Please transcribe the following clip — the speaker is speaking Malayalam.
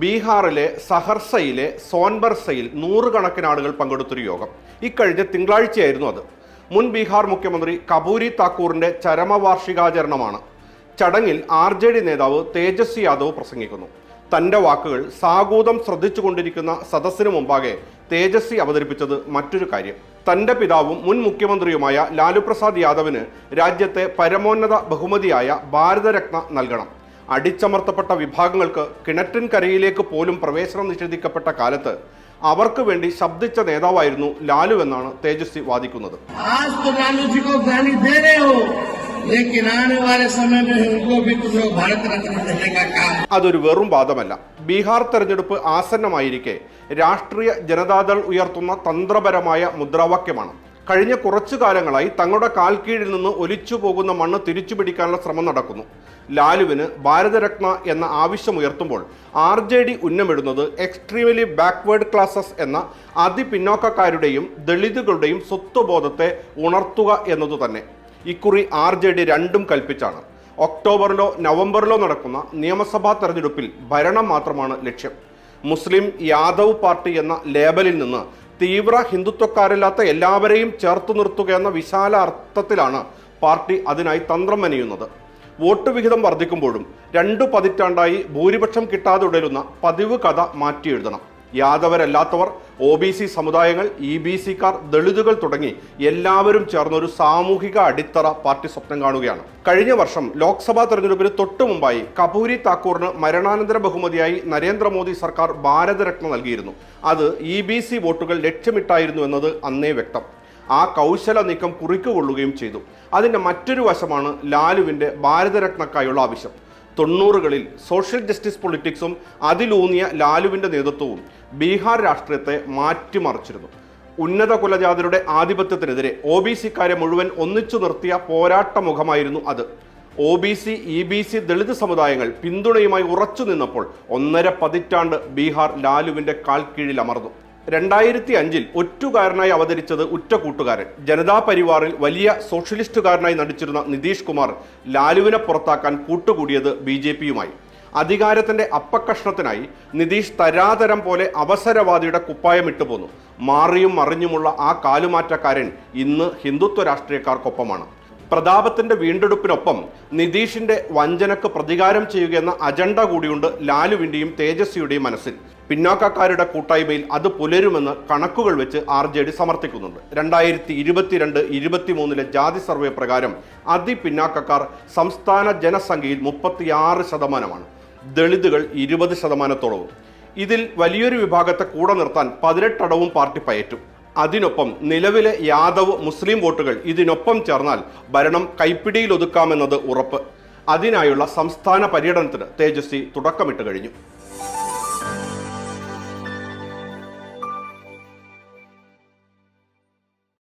ബീഹാറിലെ സഹർസയിലെ സോൻബർസയിൽ നൂറുകണക്കിന് ആളുകൾ പങ്കെടുത്തൊരു യോഗം. ഇക്കഴിഞ്ഞ തിങ്കളാഴ്ചയായിരുന്നു അത്. മുൻ ബീഹാർ മുഖ്യമന്ത്രി കപൂരി താക്കൂറിന്റെ ചരമവാർഷികാചരണമാണ്. ചടങ്ങിൽ ആർ ജെ ഡി നേതാവ് തേജസ്വി യാദവ് പ്രസംഗിക്കുന്നു. തന്റെ വാക്കുകൾ സാഗൂതം ശ്രദ്ധിച്ചുകൊണ്ടിരിക്കുന്ന സദസ്സിനു മുമ്പാകെ തേജസ്വി അവതരിപ്പിച്ചത് മറ്റൊരു കാര്യം. തന്റെ പിതാവും മുൻ മുഖ്യമന്ത്രിയുമായ ലാലു പ്രസാദ് യാദവിന് രാജ്യത്തെ പരമോന്നത ബഹുമതിയായ ഭാരതരത്ന നൽകണം. അടിച്ചമർത്തപ്പെട്ട വിഭാഗങ്ങൾക്ക് കിണറ്റൻകരയിലേക്ക് പോലും പ്രവേശനം നിഷേധിക്കപ്പെട്ട കാലത്ത് അവർക്ക് വേണ്ടി ശബ്ദിച്ച നേതാവായിരുന്നു ലാലു എന്നാണ് തേജസ്വി വാദിക്കുന്നത്. അതൊരു വെറും വാദമല്ല. ബീഹാർ തെരഞ്ഞെടുപ്പ് ആസന്നമായിരിക്കെ രാഷ്ട്രീയ ജനതാദൾ ഉയർത്തുന്ന തന്ത്രപരമായ മുദ്രാവാക്യമാണ്. കഴിഞ്ഞ കുറച്ചു കാലങ്ങളായി തങ്ങളുടെ കാൽ കീഴിൽ നിന്ന് ഒലിച്ചു പോകുന്ന മണ്ണ് തിരിച്ചു പിടിക്കാനുള്ള ശ്രമം നടക്കുന്നു. ലാലുവിന് ഭാരതരത്ന എന്ന ആവശ്യം ഉയർത്തുമ്പോൾ ആർ ജെ ഡി ഉന്നമിടുന്നത് എക്സ്ട്രീമലി ബാക്ക്വേർഡ് ക്ലാസസ് എന്ന അതിപിന്നോക്കക്കാരുടെയും ദളിതുകളുടെയും സ്വത്വബോധത്തെ ഉണർത്തുക എന്നതു തന്നെ. ഇക്കുറി ആർ ജെ ഡി രണ്ടും കൽപ്പിച്ചാണ്. ഒക്ടോബറിലോ നവംബറിലോ നടക്കുന്ന നിയമസഭാ തെരഞ്ഞെടുപ്പിൽ ഭരണം മാത്രമാണ് ലക്ഷ്യം. മുസ്ലിം യാദവ് പാർട്ടി എന്ന ലേബലിൽ നിന്ന് തീവ്ര ഹിന്ദുത്വക്കാരില്ലാത്ത എല്ലാവരെയും ചേർത്ത് നിർത്തുക എന്ന വിശാല അർത്ഥത്തിലാണ് പാർട്ടി അതിനായി തന്ത്രം മെനയുന്നത് വോട്ട് വിഹിതം വർദ്ധിക്കുമ്പോഴും രണ്ടു പതിറ്റാണ്ടായി ഭൂരിപക്ഷം കിട്ടാതെ ഉടരുന്ന പതിവ് കഥ മാറ്റിയെഴുതണം. യാദവരല്ലാത്തവർ ഒ ബി സി സമുദായങ്ങൾ ഇ ബി സിക്കാർ ദളിതുകൾ തുടങ്ങി എല്ലാവരും ചേർന്നൊരു സാമൂഹിക അടിത്തറ പാർട്ടി സ്വപ്നം കാണുകയാണ്. കഴിഞ്ഞ വർഷം ലോക്സഭാ തെരഞ്ഞെടുപ്പിന് തൊട്ടു മുമ്പായി കപൂരി താക്കൂറിന് മരണാനന്തര ബഹുമതിയായി നരേന്ദ്രമോദി സർക്കാർ ഭാരതരത്ന നൽകിയിരുന്നു. അത് ഇ ബി സി വോട്ടുകൾ ലക്ഷ്യമിട്ടായിരുന്നു എന്നത് അന്നേ വ്യക്തം. ആ കൗശല നീക്കം കുറിക്കുകൊള്ളുകയും ചെയ്തു. അതിന്റെ മറ്റൊരു വശമാണ് ലാലുവിന്റെ ഭാരതരത്നക്കായുള്ള ആവശ്യം. തൊണ്ണൂറുകളിൽ സോഷ്യൽ ജസ്റ്റിസ് പൊളിറ്റിക്സും അതിലൂന്നിയ ലാലുവിന്റെ നേതൃത്വവും ബീഹാർ രാഷ്ട്രീയത്തെ മാറ്റിമറിച്ചിരുന്നു. ഉന്നത കുലജാതരുടെ ആധിപത്യത്തിനെതിരെ ഒ ബി സിക്കാരെ മുഴുവൻ ഒന്നിച്ചു നിർത്തിയ പോരാട്ട മുഖമായിരുന്നു അത്. O B C E B C Dalit സമുദായങ്ങൾ പിന്തുണയുമായി ഉറച്ചു നിന്നപ്പോൾ ഒന്നര പതിറ്റാണ്ട് ബീഹാർ ലാലുവിന്റെ കാൽ കീഴിൽ അമർന്നു. രണ്ടായിരത്തി അഞ്ചിൽ ഒറ്റുകാരനായി അവതരിച്ചത് ഉറ്റ കൂട്ടുകാരൻ ജനതാ പരിവാറിൽ വലിയ സോഷ്യലിസ്റ്റുകാരനായി നടിച്ചിരുന്ന നിതീഷ് കുമാർ ലാലുവിനെ പുറത്താക്കാൻ കൂട്ടുകൂടിയത് ബി ജെ പിയുമായി. അധികാരത്തിന്റെ അപ്പക്കഷ്ണത്തിനായി നിതീഷ് തരാതരം പോലെ അവസരവാദിയുടെ കുപ്പായം ഇട്ടുപോന്നു മാറിയും മറിഞ്ഞുമുള്ള ആ കാലുമാറ്റക്കാരൻ ഇന്ന് ഹിന്ദുത്വ രാഷ്ട്രീയക്കാർക്കൊപ്പമാണ്. പ്രതാപത്തിന്റെ വീണ്ടെടുപ്പിനൊപ്പം നിതീഷിന്റെ വഞ്ചനക്ക് പ്രതികാരം ചെയ്യുകയെന്ന അജണ്ട കൂടിയുണ്ട് ലാലുവിന്റെയും തേജസ്വിയുടെയും മനസ്സിൽ. പിന്നാക്കക്കാരുടെ കൂട്ടായ്മയിൽ അത് പുലരുമെന്ന് കണക്കുകൾ വെച്ച് ആർ ജെ ഡി സമർത്ഥിക്കുന്നുണ്ട്. രണ്ടായിരത്തി ഇരുപത്തിരണ്ട് ഇരുപത്തിമൂന്നിലെ ജാതി സർവേ പ്രകാരം അതിപിന്നാക്കക്കാർ സംസ്ഥാന ജനസംഖ്യയിൽ മുപ്പത്തിയാറ് ശതമാനമാണ്. ദളിതുകൾ ഇരുപത് ശതമാനത്തോളവും. ഇതിൽ വലിയൊരു വിഭാഗത്തെ കൂടെ നിർത്താൻ പതിനെട്ടടവും പാർട്ടി പയറ്റും. അതിനൊപ്പം നിലവിലെ യാദവ് മുസ്ലിം വോട്ടുകൾ ഇതിനൊപ്പം ചേർന്നാൽ ഭരണം കൈപ്പിടിയിൽ ഒതുക്കാമെന്നത് ഉറപ്പ്. അതിനായുള്ള സംസ്ഥാന പര്യടനത്തിന് തേജസ്വി തുടക്കമിട്ട് കഴിഞ്ഞു.